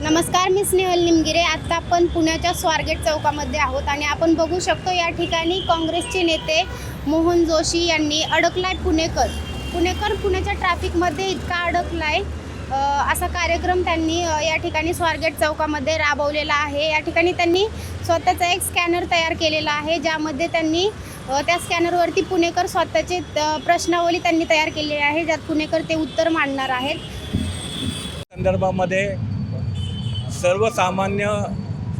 नमस्कार मी स्नेहल निमगिरे. आत्ता आपण पुण्याच्या स्वारगेट चौकामध्ये आहोत आणि आपण बघू शकतो या ठिकाणी काँग्रेसचे नेते मोहन जोशी यांनी अडकलाय पुणेकर. पुणेकर पुण्याच्या ट्रॅफिकमध्ये इतका अडकलाय असा कार्यक्रम त्यांनी या ठिकाणी स्वारगेट चौकामध्ये राबवलेला आहे. या ठिकाणी त्यांनी स्वतःचा एक स्कॅनर तयार केलेला आहे ज्यामध्ये त्यांनी त्या स्कॅनरवरती पुणेकर स्वतःचे प्रश्नावली त्यांनी तयार केलेली आहे ज्यात पुणेकर ते उत्तर मांडणार आहेत. संदर्भामध्ये सर्वसामान्य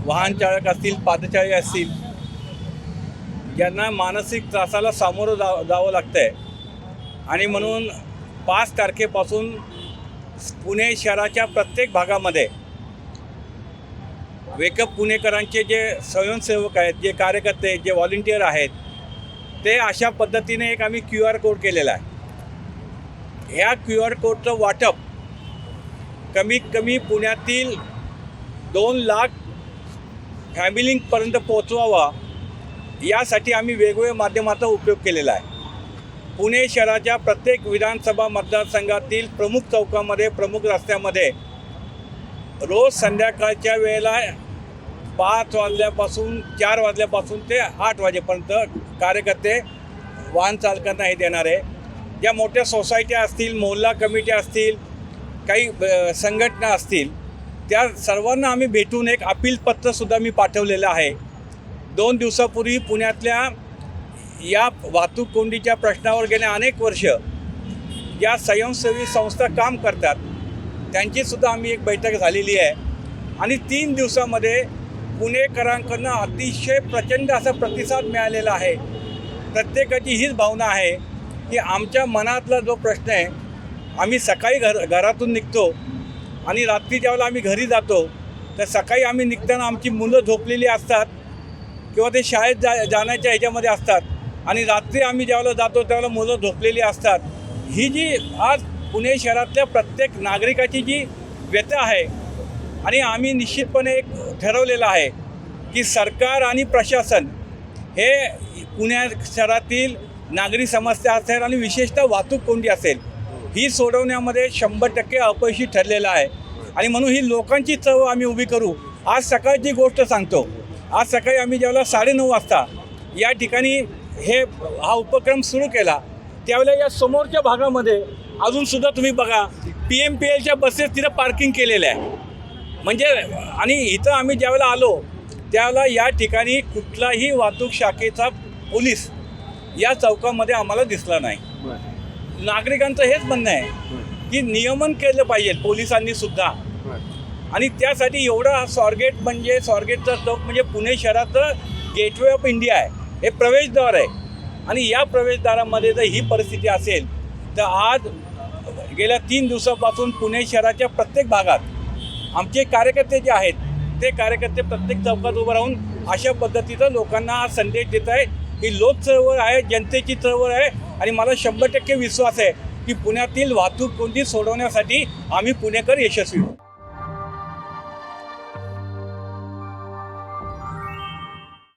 वाहनचालक असतील पादचारी असतील ज्यांना मानसिक त्रासाला सामोरं जा जावं लागतं आहे आणि म्हणून पाच तारखेपासून पुणे शहराच्या प्रत्येक भागामध्ये वेकअप पुणेकरांचे जे स्वयंसेवक आहेत जे कार्यकर्ते जे व्हॉलेंटियर आहेत ते अशा पद्धतीने एक आम्ही क्यू आर कोड केलेला आहे. ह्या क्यू आर कोडचं वाटप कमीत कमी पुण्यातील दोन लाख फॅमिलींपर्यंत पोचवावा यासाठी आम्ही वेगवेगळ्या माध्यमाचा उपयोग केलेला आहे. पुणे शहराच्या प्रत्येक विधानसभा मतदारसंघातील प्रमुख चौकामध्ये प्रमुख रस्त्यामध्ये रोज संध्याकाळच्या वेळेला पाच वाजल्यापासून चार वाजल्यापासून ते आठ वाजेपर्यंत कार्यकर्ते वाहन चालकांना हे देणार आहे. ज्या मोठ्या सोसायट्या असतील मोहल्ला कमिट्या असतील काही संघटना असतील त्या सर्वांना आम्ही भेटून एक अपील पत्रसुद्धा मी पाठवलेलं आहे. दोन दिवसापूर्वी पुण्यातल्या या वाहतूक कोंडीच्या प्रश्नावर गेल्या अनेक वर्ष या स्वयंसेवी संस्था काम करतात. त्यांचीसुद्धा आम्ही एक बैठक झालेली आहे. आणि तीन दिवसामध्ये पुणेकरांकडनं अतिशय प्रचंड असा प्रतिसाद मिळालेला आहे. प्रत्येकाची हीच भावना आहे की आमच्या मनातला जो प्रश्न आहे आम्ही सकाळी घर घरातून निघतो. आणि रात्री ज्यावेळेला आम्ही घरी जातो तर सकाळी आम्ही निघताना आमची मुलं झोपलेली असतात किंवा ते शाळेत जा जाण्याच्या ह्याच्यामध्ये असतात. आणि रात्री आम्ही ज्यावेळेला जातो त्यावेळेला मुलं झोपलेली असतात. ही जी आज पुणे शहरातल्या प्रत्येक नागरिकाची जी व्यथा आहे आणि आम्ही निश्चितपणे एक ठरवलेलं आहे की सरकार आणि प्रशासन हे पुण्या शहरातील नागरी समस्या असेल आणि विशेषतः वाहतूक कोंडी असेल ही सोडवण्यामध्ये शंभर टक्के अपयशी ठरलेलं आहे. आणि म्हणून ही लोकांची चव आम्ही उभी करू. आज सकाळची गोष्ट सांगतो आज सकाळी आम्ही ज्यावेळेला साडेनऊ वाजता या ठिकाणी हे हा उपक्रम सुरू केला त्यावेळेला या समोरच्या भागामध्ये अजूनसुद्धा तुम्ही बघा पी एम पी एलच्या बसेस तिथं पार्किंग केलेल्या आहे. म्हणजे आणि इथं आम्ही ज्यावेळेला आलो त्यावेळेला या ठिकाणी कुठलाही वाहतूक शाखेचा पोलीस या चौकामध्ये आम्हाला दिसला नाही. नागरिकांचं हेच म्हणणं आहे की नियमन केलं पाहिजे पोलिसांनी सुद्धा. आणि त्यासाठी एवढा हा स्वारगेट म्हणजे स्वारगेटचा चौक म्हणजे पुणे शहराचं गेटवे ऑफ इंडिया आहे. हे प्रवेशद्वार आहे. आणि या प्रवेशद्वारामध्ये जर ही परिस्थिती असेल तर आज गेल्या तीन दिवसापासून पुणे शहराच्या प्रत्येक भागात आमचे कार्यकर्ते जे आहेत ते कार्यकर्ते प्रत्येक चौकात उभं राहून अशा पद्धतीचा लोकांना हा संदेश देत आहे. ही लोक चळवळ आहे जनतेची चळवळ आहे. आणि मला शंभर टक्के विश्वास आहे की पुण्यातील वाहतूक कोणती सोडवण्यासाठी आम्ही पुणेकर यशस्वी होऊ.